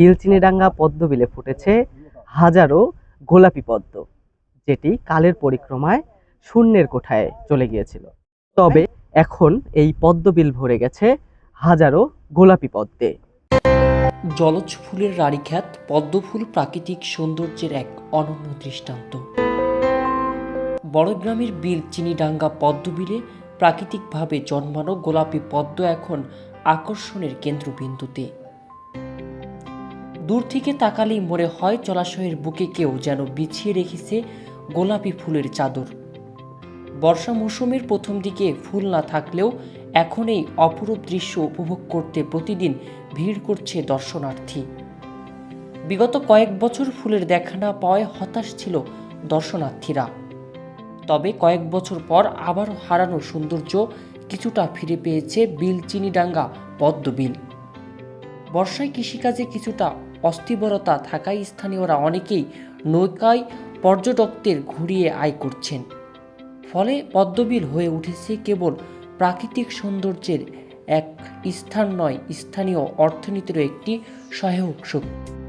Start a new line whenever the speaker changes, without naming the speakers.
বিলচিনিডাঙ্গা পদ্মবিলে ফুটেছে হাজারো গোলাপি পদ্ম, যেটি কালের পরিক্রমায় শূন্যের কোঠায় চলে গিয়েছিল। তবে এখন এই পদ্মবিল ভরে গেছে হাজারো গোলাপি পদ্মে।
জলজ ফুলের রানীখ্যাত পদ্মফুল প্রাকৃতিক সৌন্দর্যের এক অনন্য দৃষ্টান্ত। বড়গ্রামের বিল চিনিডাঙ্গা পদ্মবিলে প্রাকৃতিকভাবে জন্মানো গোলাপি পদ্ম এখন আকর্ষণের কেন্দ্রবিন্দুতে। দূর থেকে তাকালেই মনে হয় জলাশয়ের বুকে কেউ যেন বিছিয়ে রেখেছে গোলাপি ফুলের চাদর। বর্ষা মৌসুমের প্রথম দিকে ফুল না থাকলেও এখন এই অপরূপ দৃশ্য উপভোগ করতে প্রতিদিন ভিড় করছে দর্শনার্থী। বিগত কয়েক বছর ফুলের দেখা না পাওয়ায় হতাশ ছিল দর্শনার্থীরা। তবে কয়েক বছর পর আবারও হারানো সৌন্দর্য কিছুটা ফিরে পেয়েছে বিল চিনিডাঙ্গা পদ্মবিল। বর্ষায় কৃষিকাজে কিছুটা অস্থিবরতা থাকায় স্থানীয়রা অনেকেই নৌকায় পর্যটকদের ঘুরিয়ে আয় করছেন। ফলে পদ্মবিল হয়ে উঠেছে কেবল প্রাকৃতিক সৌন্দর্যের এক স্থান নয়, স্থানীয় অর্থনীতিরও একটি সহায়ক শক্তি।